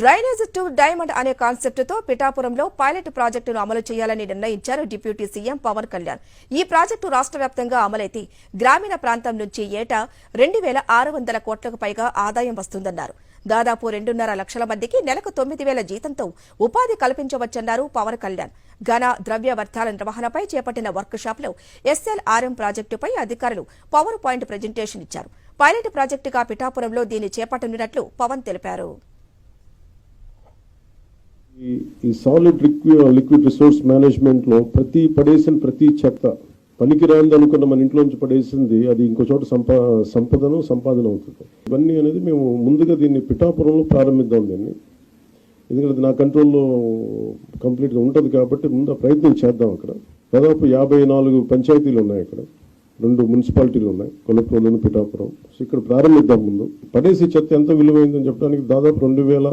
Drainage to diamond అనే కాన్సెప్ట్తో పిఠాపురంలో పైలట్ ప్రాజెక్టును అమలు చేయాలని నిర్ణయించారు డిప్యూటీ సీఎం పవన్ కళ్యాణ్. ఈ ప్రాజెక్టు రాష్ట్ర వ్యాప్తంగా అమలైతే గ్రామీణ ప్రాంతం నుంచి ఏటా రెండు వేల ఆరు వందల కోట్లకు పైగా ఆదాయం వస్తుందన్నారు. దాదాపు రెండున్నర లక్షల మందికి నెలకు తొమ్మిది వేల జీతంతో ఉపాధి కల్పించవచ్చన్నారు పవన్ కళ్యాణ్. ఘన ద్రవ్య వ్యర్థాల నిర్వహణపై చేపట్టిన వర్క్ షాప్లో ఎస్ఎల్ఆర్ఎం ప్రాజెక్టుపై అధికారులు పవర్ పాయింట్ ప్రజెంటేషన్ ఇచ్చారు. పైలట్ ప్రాజెక్టుగా పిఠాపురంలో దీన్ని చేపట్టనున్నట్లు పవన్ తెలిపారు. ఈ ఈ సాలిడ్ లిక్విడ్ లిక్విడ్ రిసోర్స్ మేనేజ్మెంట్లో ప్రతి పడేసిన ప్రతి చెత్త పనికిరాంది అనుకున్న మన ఇంట్లోంచి పడేసింది అది ఇంకో చోట సంపా సంపదను సంపాదన అవుతుంది. ఇవన్నీ అనేది మేము ముందుగా దీన్ని పిఠాపురంలో ప్రారంభిద్దాం దీన్ని. ఎందుకంటే నా కంట్రోల్లో కంప్లీట్గా ఉంటుంది కాబట్టి ముందు ఆ ప్రయత్నం చేద్దాం అక్కడ. దాదాపు యాభై నాలుగు పంచాయతీలు ఉన్నాయి అక్కడ. రెండు మున్సిపాలిటీలు ఉన్నాయి కొలప్రోలను పిఠాపురం. సో ఇక్కడ ప్రారంభిద్దాం ముందు. పడేసి చెత్త ఎంత విలువైందని చెప్పడానికి దాదాపు రెండు వేల